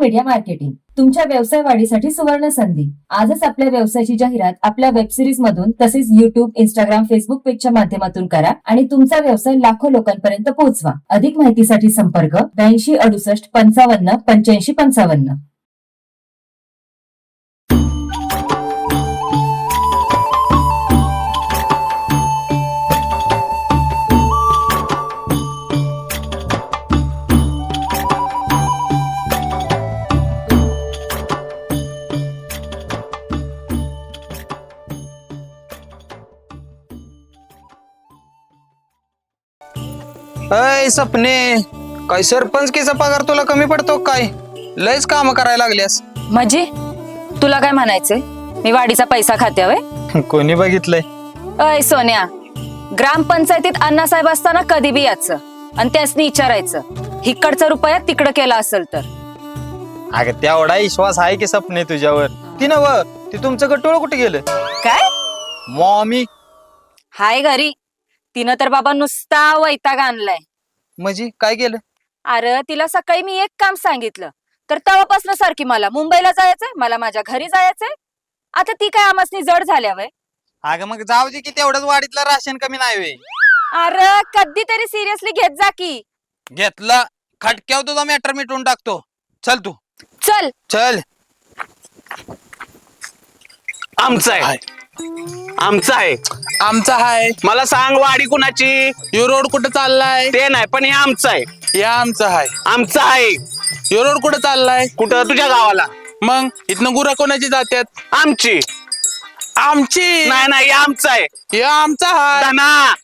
Media marketing तुमच्या व्यवसाय वाढीसाठी सुवर्ण संधी. आजच आपल्या व्यवसायाची जाहिरात आपल्या वेबसिरीज मधून तसेच युट्यूब इंस्टाग्राम फेसबुक पेजच्या माध्यमातून करा आणि तुमचा व्यवसाय लाखो लोकांपर्यंत पोहोचवा. अधिक माहितीसाठी संपर्क ब्याऐंशी अडुसष्ट पंचावन्न पंच्याऐंशी पंचावन्न. अय सपने. काय सरपंच किचा पगार तुला कमी पडतो काय? लयच काम करायला लागल्यास. म्हणजे तुला काय म्हणायचंय? मी वाडीचा पैसा खाते वय कोणी बघितलंय? अय सोन्या ग्रामपंचायतीत अण्णासाहेब असताना कधी बी यायचं. आणि त्यासनी विचारायचं हिकडचा रुपया तिकडं केला असेल तर. अगं तेवढा विश्वास आहे की सपने तुझ्यावर. ती नव ती तुमचं गटोळ कुठे गेलं? काय? मॉमी. हाय घरी. तिनं तर बाबा नुसता वैताग आणलाय. म्हणजे काय केलं? अरे तिला सकाळी मी एक काम सांगितलं. तर तेव्हापासून सारखी मला मुंबईला जायचंय मला माझ्या घरी जायचंय. आता ती काय आमसनी जड झाल्या वय. अगं मग जाऊ दे की तेवढंच वाढीतलं राशन कमी नाही वे अरे कधीतरी सिरियसली घेत जा की. घेतला खटक्याव तुझा मॅटर मिटवून टाकतो. चल तू. चल. चल. आमचा आहे. आमचा आहे. आमचा हाय. मला सांग वाडी कुणाची? यो रोड कुठं चाललाय? ते नाही पण हे आमचं आहे. या आमचा हाय. आमचं आहे. यो रोड कुठं चाललाय? कुठं? तुझ्या गावाला. मग इथनं गुरा कोणाची जात्यात? आमची. आमची? नाही नाही हे आमचं आहे. या आमचा हाय. धना.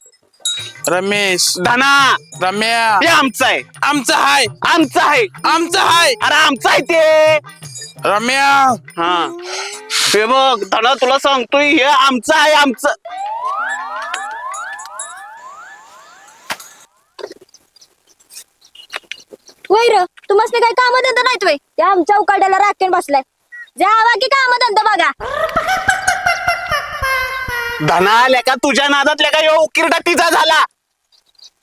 रमेश. धना. रम्या. हे आमचं आहे. आमचा हाय. आमचं आहे. आमचा हाय. अरे आमचं आहे ते. रम्या! हा. हे बघ धना तुला सांगतोय हे आमचं आहे आमचं. वैर तुम्हाला काही काम धंदा नाहीत वय? त्या आमच्या उकाड्याला राखेन बसलाय. जावा की काम धंदा बघा. धना लेका तुझ्या नादात लेका यो उकिरडा तिचा झाला?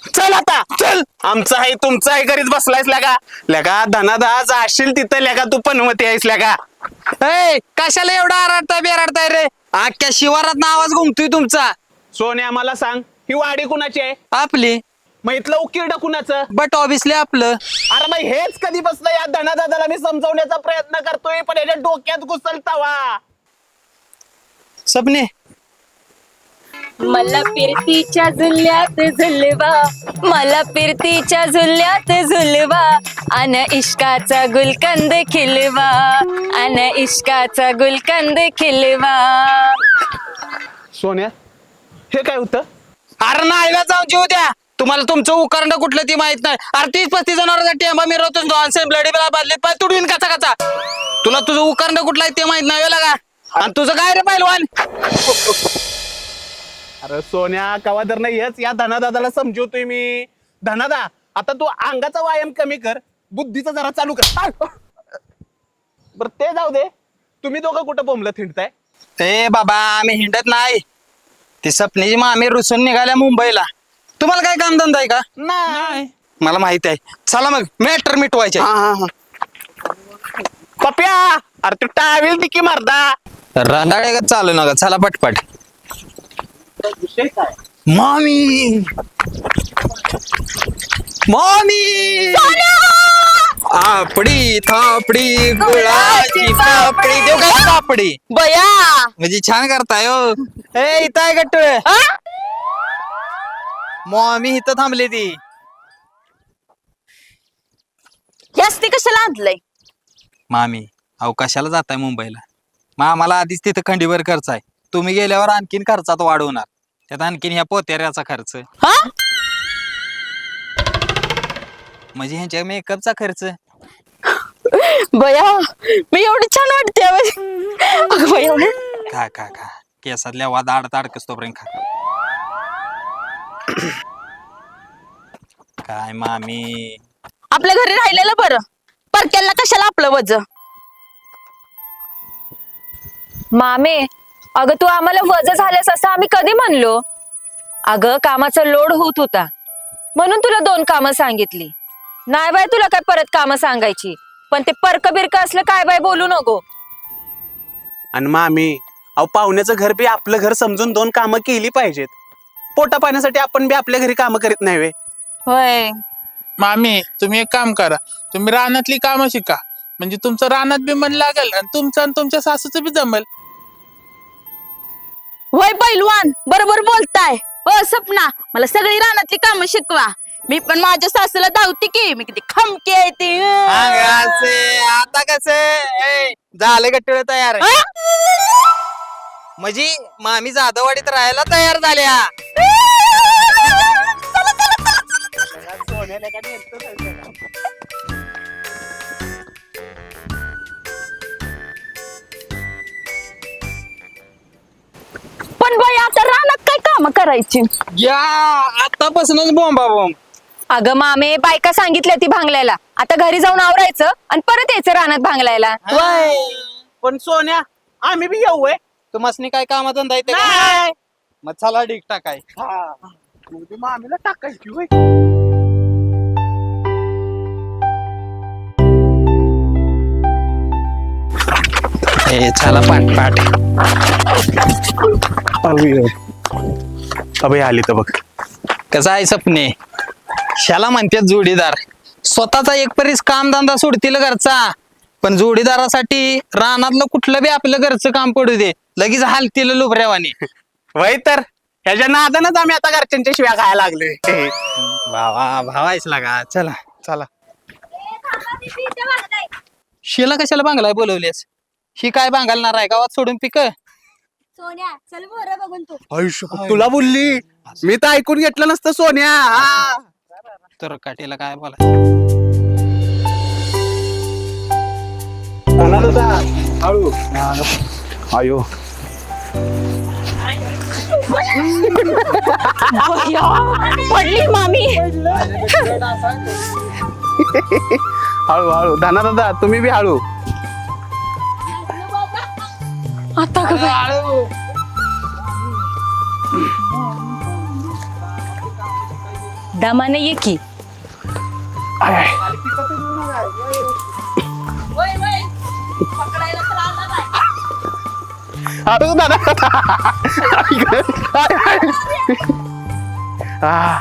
चल आता चल. आमचं आहे तुमचं आहे करीत बसलायस लेका लेका धनादा जाशील तिथं लेका तू पनवती आहेस लेका ए कशाला एवढा आरडताय बेराडताय रे? अख्ख्या शिवारात आवाज घुमतोय तुमचा. सोन्या मला सांग ही वाडी कुणाची आहे? आपली. मग इथलं उकिरडं कुणाचं? बट ऑब्विसली आपलं. अरे मग हेच कधी बसलं या धनादादाला मी समजवण्याचा प्रयत्न करतोय पण याच्या डोक्यात घुसल तवा. सपने मला फिरतीच्या झुल्यात झुलवा मला फिरतीच्या झुल्यात झुलवा अन इश्काचा गुलकंद खिलवा अन इश्काचा गुलकंद खिलवा. सोन्या हे काय होतं? अरे नाहीला जाऊन जीव द्या. तुम्हाला तुमचं उकरंड कुठलं ती माहीत नाही. अरे तीस पस्तीस जणांचा टेंबा मिरवतो असेल ब्लडी बिला बादलीत पाय तुडवीन कचा कचा तुला तुझं उकरंड कुठलं आहे ते माहीत नाही का आणि तुझं काय रे पहिलवान अरे सोन्या कवा तर नाही हेच. या धनादादाला समजवतोय मी. धनादा आता तू अंगाचा व्यायाम कमी कर. बुद्धीचा जरा चालू कर. बर ते जाऊ दे. तुम्ही दोघं कुठं बोंबलं थिंडताय ए बाबा आम्ही हिंडत नाही. ती सपनीची मामी रुसून निघाल्या मुंबईला. तुम्हाला काय काम धंदा आहे का? नाही. मला माहीत आहे. चला मग मॅटर मिटवायचे. पप्या अरे तू टावेल टिकी मारदा रांधाळे का चालू नका. चला पटपट. मामी! मामी! आपडी थापडी गुळाची पापडी देऊ का पापडी बया! म्हणजे छान करताय हो. ए इथं आहे गट्टुळे मॉमी इथं थांबली ती. जास्ती कशाला आणलंय? मामी अहो कशाला जाताय मुंबईला? मग आम्हाला आधीच तिथं खंडीवर खर्च आहे. तुम्ही गेल्यावर आणखीन खर्चात वाढवणार त्यात आणखीन ह्या पोतेऱ्याचा खर्च. हा? म्हणजे ह्यांच्या मेकअपचा खर्च. बया मी एवढी छान वाटते अगं बया खा खा खा. केसातल्या वाद आडत अडकस तोपर्यंत खा. काय मामी? आपल्या घरी राहिलेलं बरं. परक्याला कशाला आपलं वज मामे अगं तू आम्हाला वज झाल्यास असं आम्ही कधी म्हणलो? अगं कामाचा लोड होत होता. म्हणून तुला दोन कामं सांगितली. नाही बाय तुला काय परत कामं सांगायची? पण ते परक बिरक असलं काय बाय बोलू नको? आणि मामी अहो पाहुण्याचं घर बी आपलं घर समजून दोन कामं केली पाहिजेत. पोटा पाण्यासाठी आपण बी आपल्या घरी कामं करीत नाही वे होय. मामी तुम्ही एक काम करा. तुम्ही रानातली कामं शिका. म्हणजे तुमचं रानात बी मन लागेल आणि तुमचं आणि तुमच्या सासूचं बी जमेल. होय पैलवान बरोबर बोलताय. हो सपना मला सगळी रानातली कामं शिकवा. मी पण माझ्या सासूला धावते की मी किती खमकी आहे ती. आता कसे? झाले गट्टुळे तयार? म्हणजे मामी जाधववाडीत राहायला तयार झाल्या. पण बाई आता रानात काय काम करायची? या आतापासूनच बोंबा बोंब. अगं मामे बायका सांगितल्या ती भांगलायला. आता घरी जाऊन आवरायचं आणि परत यायचं रानात भांगलायला. पण सोन्या आम्ही बी येऊ आहे तुम्हाला काय कामात धंदा येते का? मग चला डिक टाकाय. मामीला टाकायची होय. ए चला पाठ पाठ. अभय आली तर बघ. कसं आहे सपने? शाला म्हणतात जोडीदार. स्वतःचा एक परीस कामधंदा सोडतील घरचा. पण जोडीदारासाठी रानातलं कुठलं बी आपलं घरचं काम पडू दे. लगेच हालतील लुबऱ्यावाने वय तर ह्याच्या नादानच आम्ही आता घरच्यांच्या शिव्या खायला लागलोय. भावा भावायच लागा. चला चला. शिला कशाला बांगलाय बोलवलीस? ही काय बांगालणार आहे? गावात सोडून पिक? सोन्या चल बरं बघून तू. आयुष्य तुला बोलली. मी तर ऐकून घेतलं नसतं सोन्या. हा. तर काठीला काय बोला आयो. पडली मामी. हळू हळू. दाना दादा तुम्ही बी हळू. आता का बाई? दमाने ये की. हळू दादा. इकडे. आ.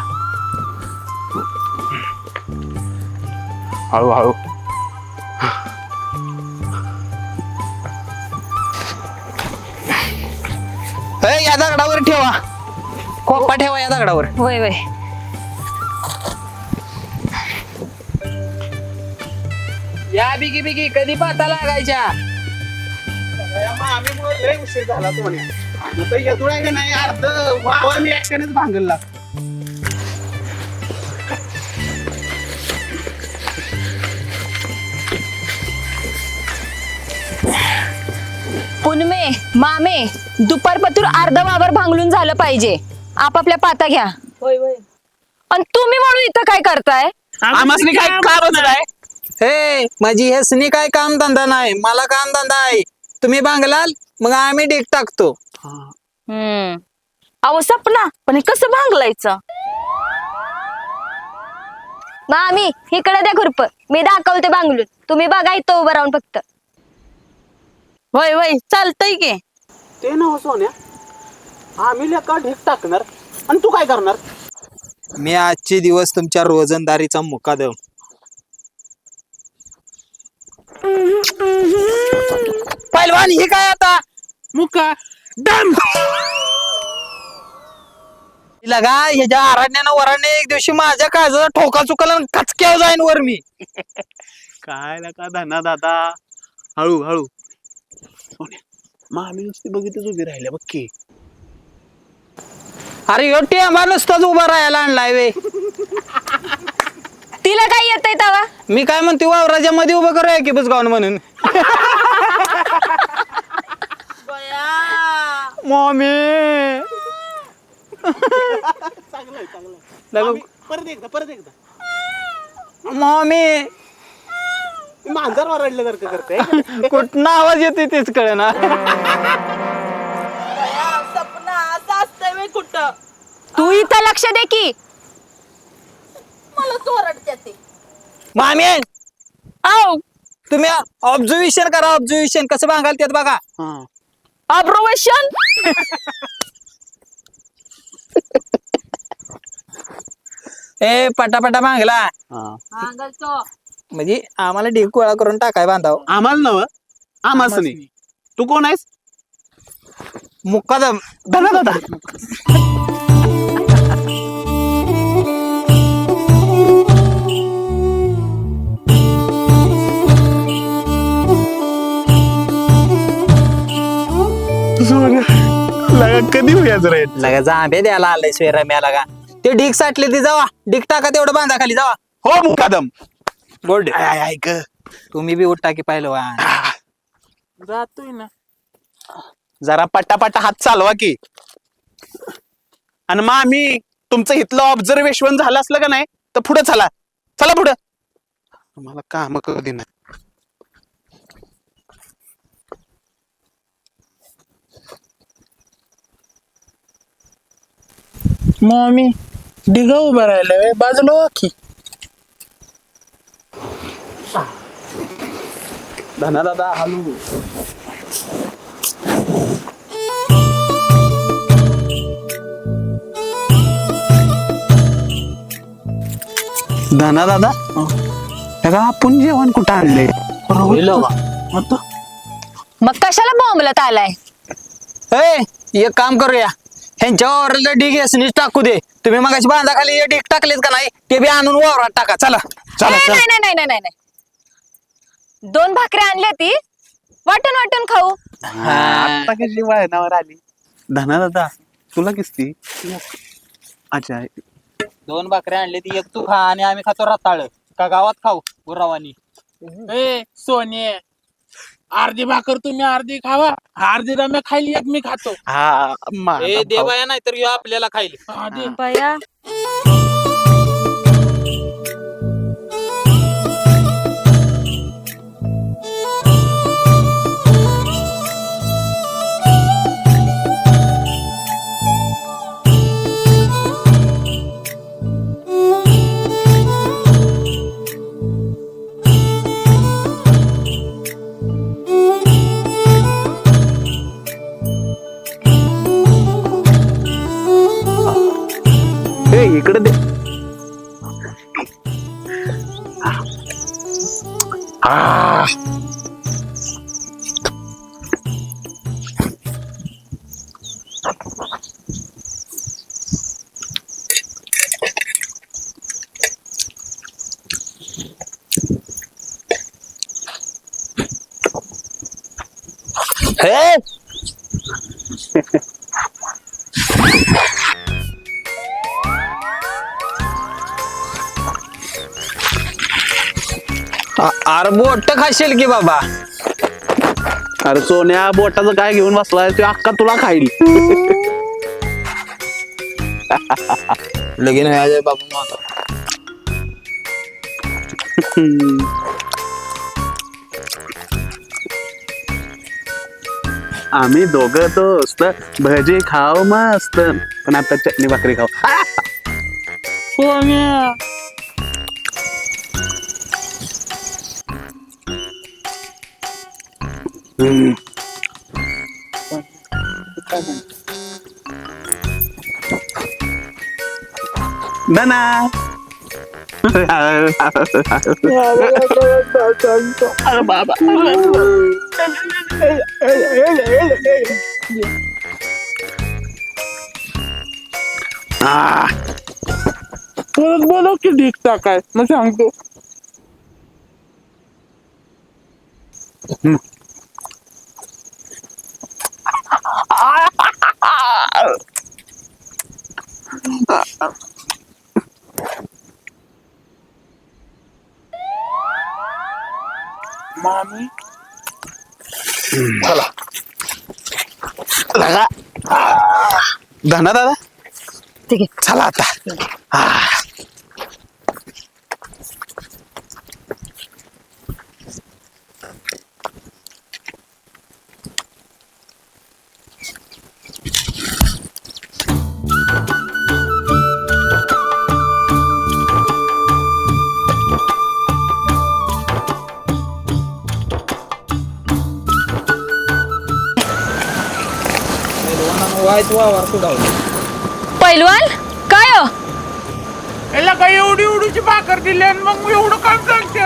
हळू हळू. ए, या दगडावर ठेवा. कोपा ठेवा या दगडावर. होय होय. या बिगी बिगी कधी पाता लागायच्या? आम्ही लय उशीर झाला तो म्हणे. आता येतो आहे का नाही अर्ध वावर मी एकट्यानेच भांगला पुनमे मामे दुपारपतूर अर्ध वावर भांगलून झालं पाहिजे. आपापल्या पाता घ्या. आणि तुम्ही म्हणून इथं काय करताय? काय हे माझी हेसनी काय काम धंदा नाही. मला काम धंदा आहे. तुम्ही बांगलाल मग आम्ही डेक टाकतो. हम्म. अहो सपना पण हे कसं भांगलायचं? मामी इकडे द्या खुरप. मी दाखवते बांगलून तुम्ही बघा इथं उभं राहून फक्त. होय होय चालतंय की. ते ना सोन्या. आम्ही लेका ढीक टाकणार. आणि तू काय करणार? मी आजचे दिवस तुमच्या रोजंदारीचा मुकादम पहिलवान ही काय आता? मुका. डम! लगा ह्याच्या आराण्यानं वराने एक दिवशी माझ्या काळजाचा ठोका चुकला आणि कचक्यावर जाईन वर मी. काय का धना दादा हळू हळू. मग आम्ही नुसती बघितच उभी राहिल्या बघ की. अरे टेंबा नुसताच उभा राहायला आणलाय वे. तिला काय येतंय तवा? मी काय म्हणते वावराच्या मध्ये उभं करूया की बुजगावून म्हणून? मॉमी. आम्ही- परत एकदा परत एकदा. मॉमी. मांजर वरडल्यासारखं करते कुठनं आवाज येते तेच कळे ना सपना असं असतंय व्हय कुठं. तू इथं लक्ष दे की. मला चोरडते ते. मामी! आव तुम्ही ऑब्झर्वेशन करा ऑब्झर्वेशन कसं भांगाल त्यात बघा. ऑब्रोवेशन ए पटापटा भांगला. म्हणजे आम्हाला ढीग गोळा करून टाकाय बांधाव. आम्हाला नव? आम्हाला नाही तू कोण आहेस? मुक्कादम धना दादा. लगा कधी व्याज राहील लगा जांभे द्यायला आलाय स्वेरा म्या लगा. ते ढीग साठले ती जावा. ढीग टाका तेवढं बांधा खाली जावा. हो मुकादम आय, आय, ऐक तुम्ही बी उठा की पाहिलं वा जातोय ना. जरा पटापटा हात चालवा की. आणि मग आम्ही तुमचं इथलं ऑब्झर्वेशन झालं असलं का नाही तर पुढे चला. चला पुढं. तुम्हाला काम कधी नाही मग डिगा उभा राहिला बाजूला वा की धना दादा हलू. धना दादा लगा आपण जेवण कुठं आणले मग कशाला बोंबलत आलाय? ए एक काम करूया. ह्यांच्या वावराला ढीग यसनीच टाकू दे. तुम्ही मगाशी बांधा खाली हे ढीग टाकलेत का नाही ते बी आणून वावरात टाका. चला. चला नाही चला नाही नाही नाही नाही नाही. दोन भाकऱ्या आणल्या ती वाटून वाटून खाऊ. आता कशी वळणावर आली? धना दादा तुला किसती? अच्छा. दोन भाकऱ्या आणले ती एक तू खा आणि आम्ही खातो रताळ. का गावात खाऊ गुरावानी. ए सोने. अर्धी भाकर तुम्ही अर्धी खावा. अर्धी रम्या खायली एक मी खातो. हा ए. देवाया नाही तर आपल्याला खाईल. हा. बया हे अरे बोट खाशील की बाबा? अरे सोन्या बोटाचं काय घेऊन बसलाय? ते अक्का तुला खाईल. लगीन बाबा आम्ही दोघं दोस्त भजी खाऊ मस्त. पण आता चटणी भाकरी खाऊ. आ! सोन्या धना अरे बाबा. आ, परत बोलव की ढीक काय मग सांगतो मामी लगा धना दादा? ठीक आहे. चला आता. आ. वाईट वावर सोडावलं. पैलवान काय हो? याला काय एवढी एवढीची भाकर दिली आणि मग मी एवढं काम सांगते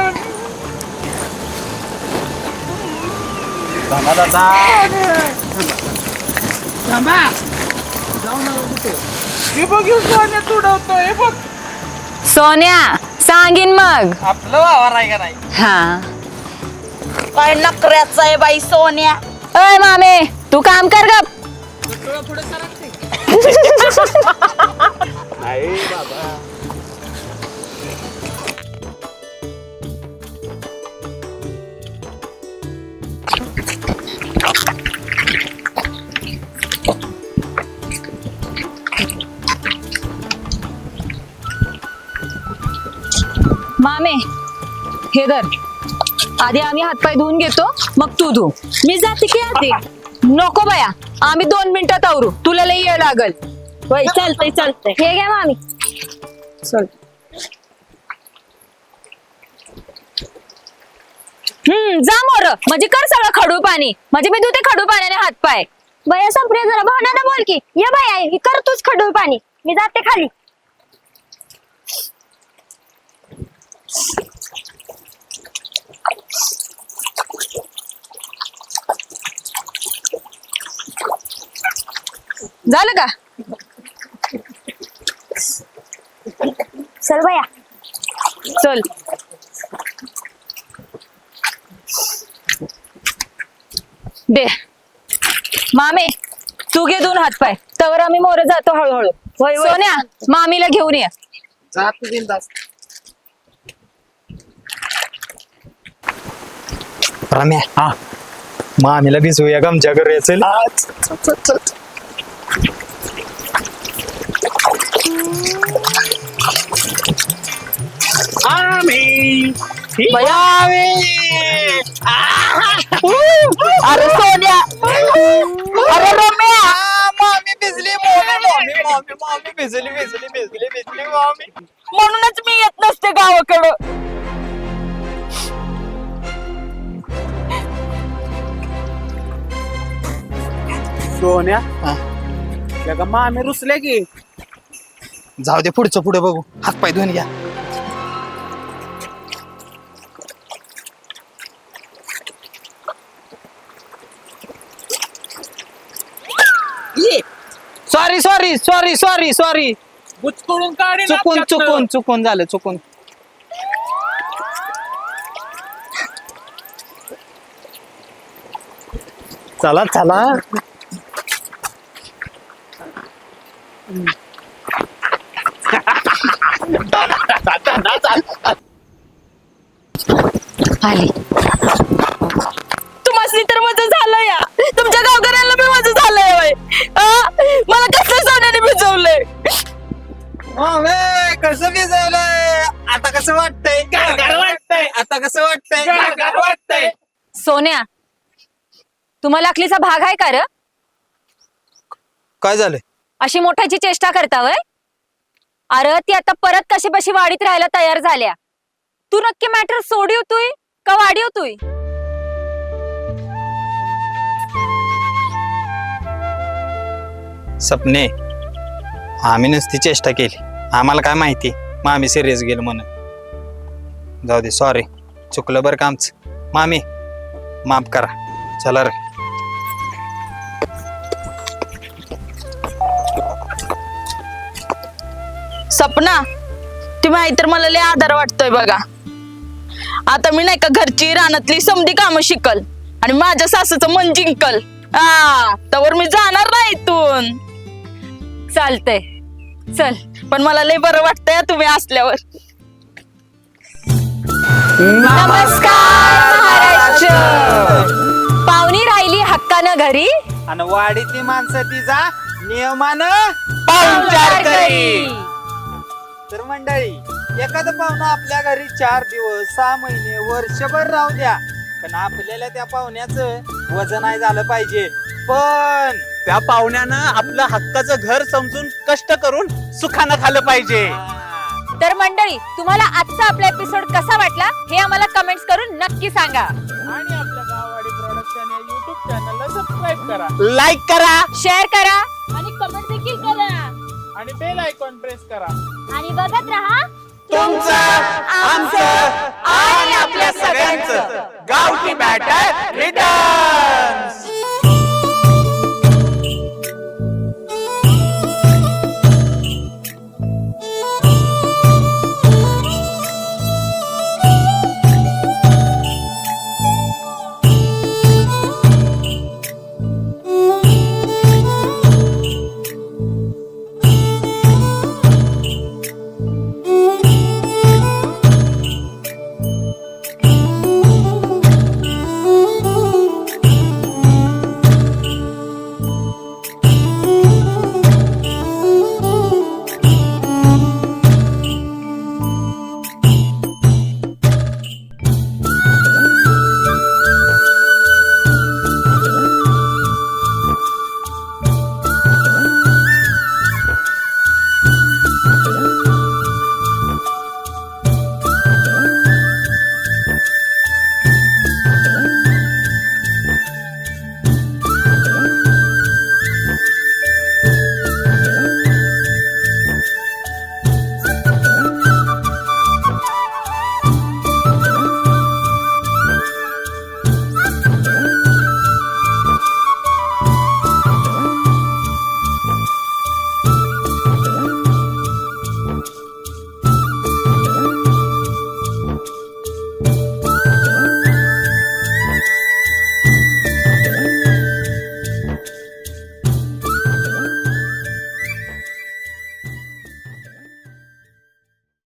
हे बघ हे हे बघ. सोन्या सांगीन मग. आपलं वावर आहे का नाही? हा. काय नकऱ्याचा आहे बाई सोन्या? अय मामे तू काम कर ग नाही बाबा. मामे हे धर. आधी आम्ही हातपाय धुवून घेतो मग तू धु. मी जाते की आधी? नको बया. आम्ही दोन मिनिटात आवरू. तुला लई यावं लागल. होय चालतंय चालतंय हे घ्या मामी. हम्म जा मोर. म्हणजे कर सगळं खडू पाणी. म्हणजे मी धुते खडू पाण्याने हात पाय. बया संप्रिया जरा भावना बोल की. ये बाया हे कर तूच खडूळ पाणी. मी जाते खाली. झालं का? चल बया. चल. दे. मामे तू घे दोन हातपाय. तवर आम्ही मोर जातो हळूहळू. होय, होय. सोन्या मामीला घेऊन ये. जात बिंदास रम्या. हा. भिजवूया का आमच्या घरी असेल. अरे सोन्या. अरे रम्या. मामी भिजली मामी मामी मामी मामी भिजली भिजली भिजली भिजली मामी. म्हणूनच मी येत नसते गावाकडं. सोन्या का मामी रुसल्या की. जाऊ दे पुढचं पुढे बघू. हात पाय धुवून घ्या. Sorry sorry sorry sorry sorry बुचकडून चुकून. चुकून चुकून झालं चुकून. चला चला. आता कसं वाटतंय? वाटतंय. सोन्या तुम्हाला अकलीचा भाग आहे का र? काय झालं अशी मोठाची चेष्टा करता वय? अरे ती आता परत कशी बशी वाढीत राहायला तयार झाल्या. तू नक्की मॅटर सोडी होतोय का वाढी होतोय सपने आम्ही नुसती चेष्टा केली. आम्हाला काय माहिती? मामी सिरियस गेलो म्हणून. जाऊ दे सॉरी चुकलं बरं का आमचं? मामी माफ करा. चला रे. सपना तुम्ही आई तर मला लय आधार वाटतोय बघा. आता मी नाही का घरची रानातली समधी कामं शिकल आणि माझ्या सासूचं मन जिंकल. हा तवर मी जाणार नाही इथून. चालतंय. चल पण मला लय बरं वाटतंय तुम्ही असल्यावर. नमस्कार महाराष्ट्र. पाहुणी राहिली हक्कानं घरी. आणि वाडीतली माणसं तिचा नियमानं पाहुणचार करी. तर मंडळी एखादं पाहुणं आपल्या घरी चार दिवस सहा महिने वर्षभर राहू द्या. पण आपल्याला त्या पाहुण्याचं वजन नाही झालं पाहिजे. पण त्या पाहुण्यानं आपलं हक्काचं घर समजून कष्ट करून सुखानं खाल्लं पाहिजे. तर मंडळी तुम्हाला आजचा आपला एपिसोड कसा वाटला हे आम्हाला कमेंट्स करून नक्की सांगा. आणि आपल्या दर्शन या युट्यूब चॅनलला सबस्क्राईब करा. लाईक करा. शेअर करा. आणि कमेंट देखील करा. आणि बेल आयकॉन प्रेस करा. आणि बघत राहा तुमचं आमचं आणि आपल्या सगळ्यांचं. गावठी बॅटर रिटर्न